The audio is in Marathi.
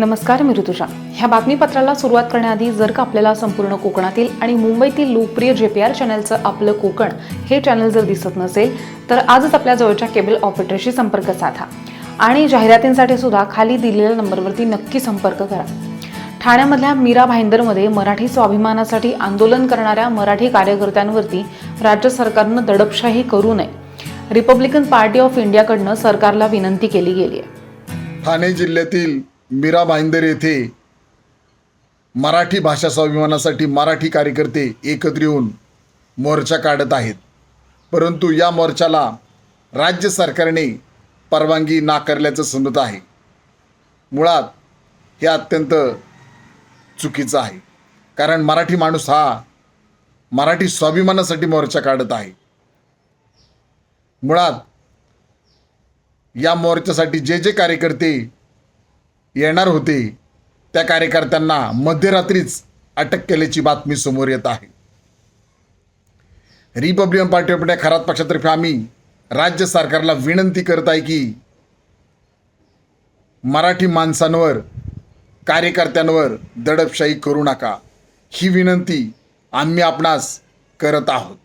नमस्कार मी ऋतुजा. ह्या बातमीपत्राला सुरुवात करण्याआधी जर का आपल्याला संपूर्ण कोकणातील आणि मुंबईतील लोकप्रिय जे पी आर चॅनलचं आपलं कोकण हे चॅनल जर दिसत नसेल तर आजच आपल्या जवळच्या केबल ऑपरेटरशी संपर्क साधा. आणि जाहिरातींसाठी सुद्धा खाली दिलेल्या नंबरवरती नक्की संपर्क करा. ठाण्यामधल्या मीरा भाईंदरमध्ये मराठी स्वाभिमानासाठी आंदोलन करणाऱ्या मराठी कार्यकर्त्यांवरती राज्य सरकारनं दडपशाही करू नये. रिपब्लिकन पार्टी ऑफ इंडियाकडनं सरकारला विनंती केली गेली आहे. ठाणे जिल्ह्यातील मीरा भाईंदर येथे मराठी भाषा स्वाभिमानासाठी मराठी कार्यकर्ते एकत्र येऊन मोर्चा काढत आहेत. परंतु या मोर्चाला राज्य सरकारने परवानगी नाकारल्याचं समजत आहे. मुळात हे अत्यंत चुकीचं आहे. कारण मराठी माणूस हा मराठी स्वाभिमानासाठी मोर्चा काढत आहे. मुळात या मोर्चासाठी जे जे कार्यकर्ते येणार होते. त्या कार्यकर्त्यांना मध्यरात्रीच अटक केल्याची बातमी समोर येत आहे. Republican Party of India Kharat पक्षातर्फे आम्ही राज्य सरकारला विनंती करत आहे की मराठी माणसांवर कार्यकर्त्यांवर दडपशाही करू नका. ही विनंती आम्ही आपणास करत आहोत.